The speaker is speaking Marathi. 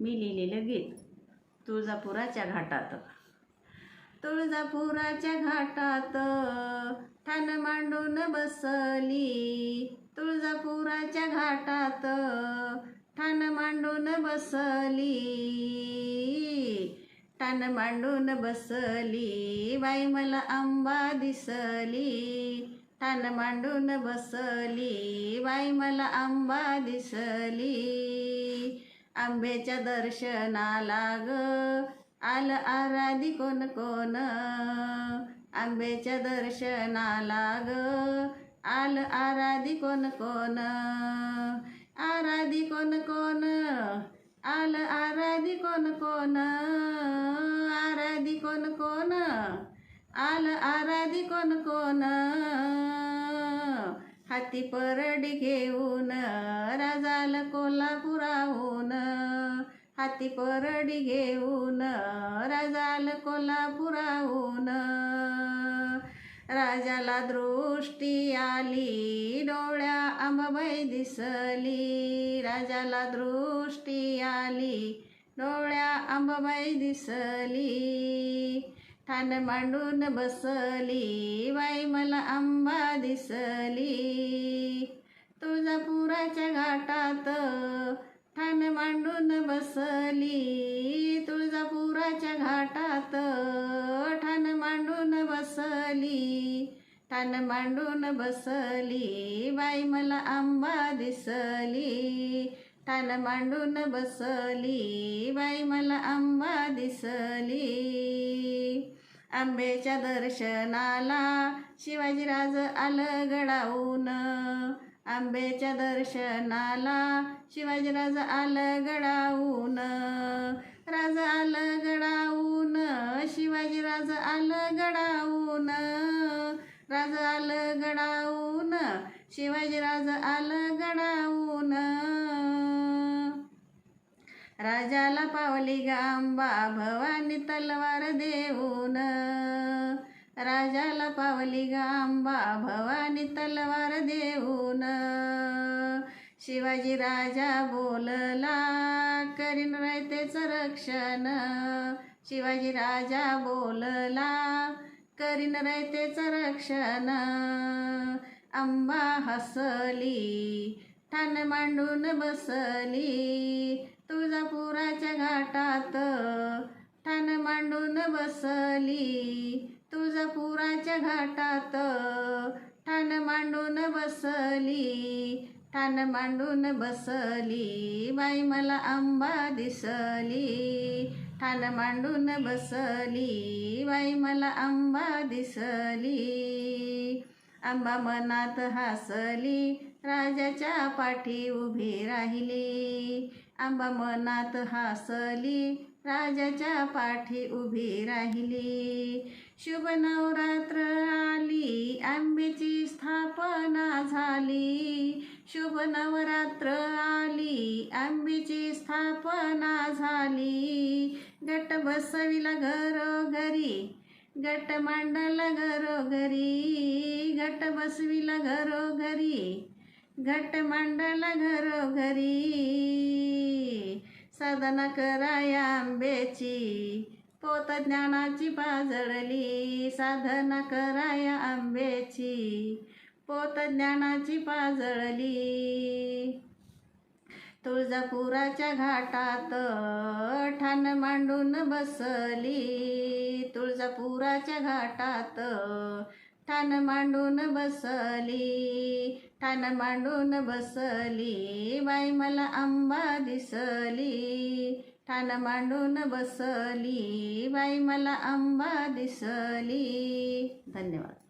मी लिहिलेलं गीत तुळजापुराच्या घाटात. तुळजापुराच्या घाटात ठाण मांडून बसली. तुळजापुराच्या घाटात ठाण मांडून बसली. ठाण मांडून बसली. बाई मला आंबा दिसली. ठाण मांडून बसली. बाई मला आंबा दिसली. आंब्याच्या दर्शनाला ग आलं आराधी कोण कोण? आंब्याच्या दर्शनाला ग आलं आराधी कोण कोण? आराधी कोण कोण? आलं आराधी कोण कोण? आराधी कोण कोण? आलं आराधी कोण कोण? हाती परडी घेऊन राजाल कोल्हापुराहून. हाती परडी घेऊन राजाल कोल्हापुराहून. राजाला दृष्टी आली डोळ्या अंबाबाई दिसली. राजाला दृष्टी आली डोळ्या अंबाबाई दिसली. ठाण मांडून बसली बाई मला आंबा दिसली. तुळजापुराच्या घाटात ठाण मांडून बसली तुळजापुराच्या घाटात ठाण मांडून बसली. ठाण मांडून बसली बाई मला आंबा दिसली. ठाण मांडून बसली बाई मला आंबा दिसली. आंबेच्या दर्शनाला शिवाजीराज आलं गडाऊन. आंबेच्या दर्शनाला शिवाजीराज आलं गडाऊन. राज आलं गडाऊन शिवाजीराज आलं गडाऊन. राज आलं गडाऊन शिवाजीराज आलं गडाऊन. राजाला पावली गांबा भवानी तलवार देऊन. राजाला पावली गांबा भवानी तलवार देऊन. शिवाजी राजा बोलला करीन रयतेचं रक्षण. शिवाजी राजा बोलला करीन रयतेचं रक्षण. आंबा हसली ठाण मांडून बसली. तुळजापुराच्या घाटात तुळजापुराच्या ठाण मांडून बसली ठाण मांडून बसली. बाई मला आंबा दिसली ठाण मांडून बसली. बाई मला आंबा दिसली. आंबा मनात हसली राजाच्या पाठी उभी राहिली. आंबा मनात हसली राजाच्या पाठी उभी राहिली. शुभ नवरात्र आली आंब्याची स्थापना झाली. शुभ नवरात्र आली आंबीची स्थापना झाली. गट बसविला घरोघरी गट मांडला घरोघरी गट बसविला घरोघरी घट मांडला घरोघरी. साधना कराया आंब्याची. पोत ज्ञानाची पाजळली. साधना कराया आंब्याची. पोत ज्ञानाची पाजळली. तुळजापुराच्या घाटात ठाण मांडून बसली. तुळजापुराच्या घाटात ठाण मांडून बसली ठाण मांडून बसली. बाई मला आंबा दिसली ठाण मांडून बसली. बाई मला आंबा दिसली. धन्यवाद.